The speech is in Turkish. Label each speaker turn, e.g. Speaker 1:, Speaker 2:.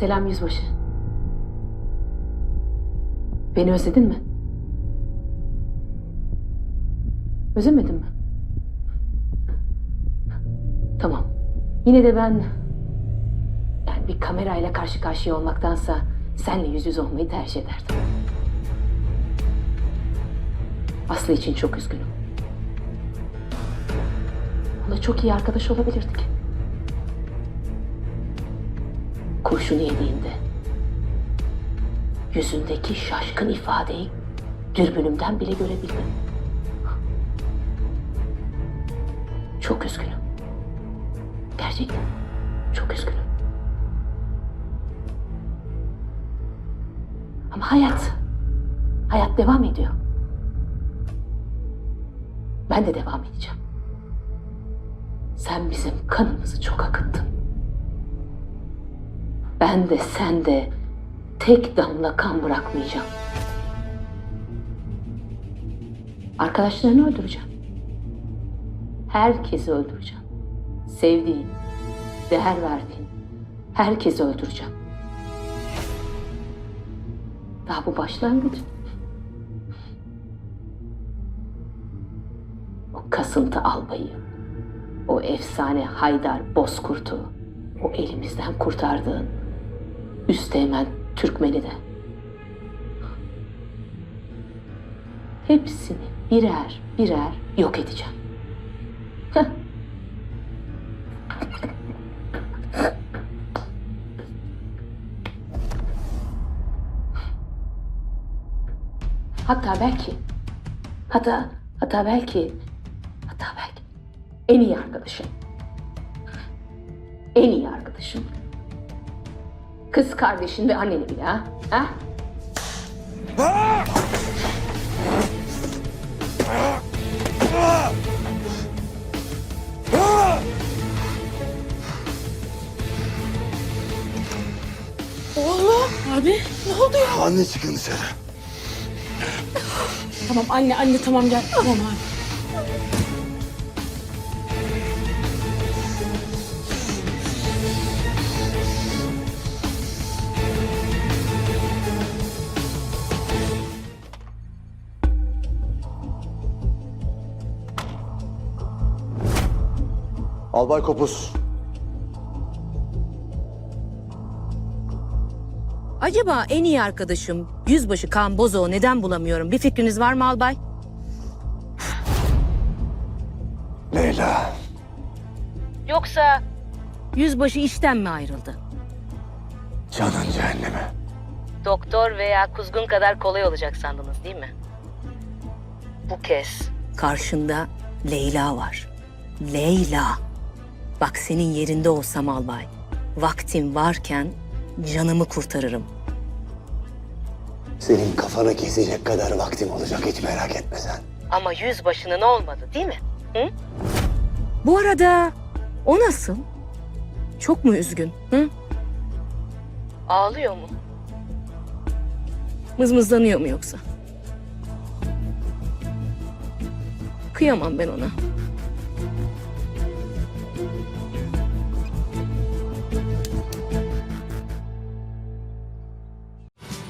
Speaker 1: Selam yüzbaşı. Beni özledin mi? Özlemedin mi? Tamam. Yine de ben... Yani bir kamerayla karşı karşıya olmaktansa senle yüz yüze olmayı tercih ederdim. Aslı için çok üzgünüm. Onunla çok iyi arkadaş olabilirdik. Kurşunu yediğinde yüzündeki şaşkın ifadeyi dürbünümden bile görebildim. Çok üzgünüm. Gerçekten çok üzgünüm. Ama hayat, hayat devam ediyor. Ben de devam edeceğim. Sen bizim kanımızı çok akıttın. Ben de sen de tek damla kan bırakmayacağım. Arkadaşlarını öldüreceğim. Herkesi öldüreceğim. Sevdiğin, değer verdiğin herkesi öldüreceğim. Daha bu başlangıç. O kasıntı albayı, o efsane Haydar Bozkurt'u, o elimizden kurtardığın Üsteğmen Türkmen'i de. Hepsini birer birer yok edeceğim. Heh. Hatta belki, hatta, hatta belki, hatta belki en iyi arkadaşım. En iyi arkadaşım. Kız kardeşin ve anneni bile ha? ha?
Speaker 2: Oğlum. Abi ne oldu ya?
Speaker 3: Anne çıkın dışarı.
Speaker 2: Tamam anne anne tamam gel. Tamam abi.
Speaker 3: Albay Kopuz.
Speaker 4: Acaba en iyi arkadaşım Yüzbaşı Kaan Bozoğu neden bulamıyorum? Bir fikriniz var mı albay?
Speaker 3: Leyla.
Speaker 4: Yoksa Yüzbaşı işten mi ayrıldı?
Speaker 3: Canın cehenneme.
Speaker 4: Doktor veya kuzgun kadar kolay olacak sandınız değil mi? Bu kez karşında Leyla var. Leyla. Bak senin yerinde olsam albay. Vaktim varken canımı kurtarırım.
Speaker 3: Senin kafana kesecek kadar vaktim olacak hiç merak etme sen.
Speaker 4: Ama yüzbaşının olmadı değil mi? Hı? Bu arada o nasıl? Çok mu üzgün? Hı? Ağlıyor mu? Mızmızlanıyor mu yoksa? Kıyamam ben ona.